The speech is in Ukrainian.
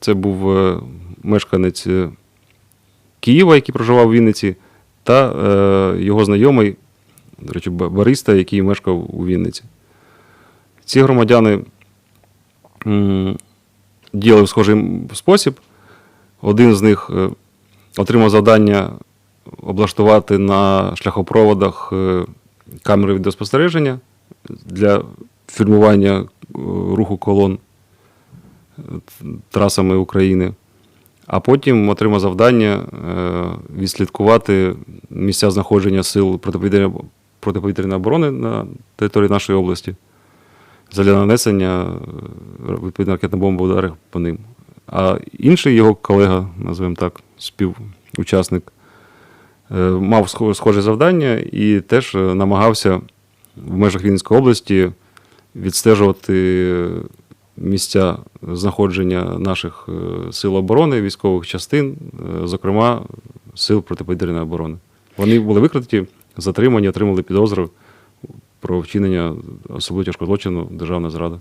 Це був е, мешканець е, Києва, який проживав у Вінниці, та е, його знайомий, до речі, бариста, який мешкав у Вінниці. Ці громадяни діяли в схожий спосіб. Один з них е, отримав завдання облаштувати на шляхопроводах камери відеоспостереження для фільмування руху колон трасами України. А потім отримав завдання е, відслідкувати місця знаходження сил протиповітряної протиповітряної оборони на території нашої області для нанесення е, відповідно ракетно-бомбових ударів по ним. А інший його колега, називаємо так, співучасник, е, мав схоже завдання і теж намагався в межах Вінницької області відстежувати місця знаходження наших е, сил оборони, військових частин, е, зокрема сил протиповітряної оборони. Вони були викриті, затримані, отримали підозру про вчинення особливо тяжкого злочину державна зрада.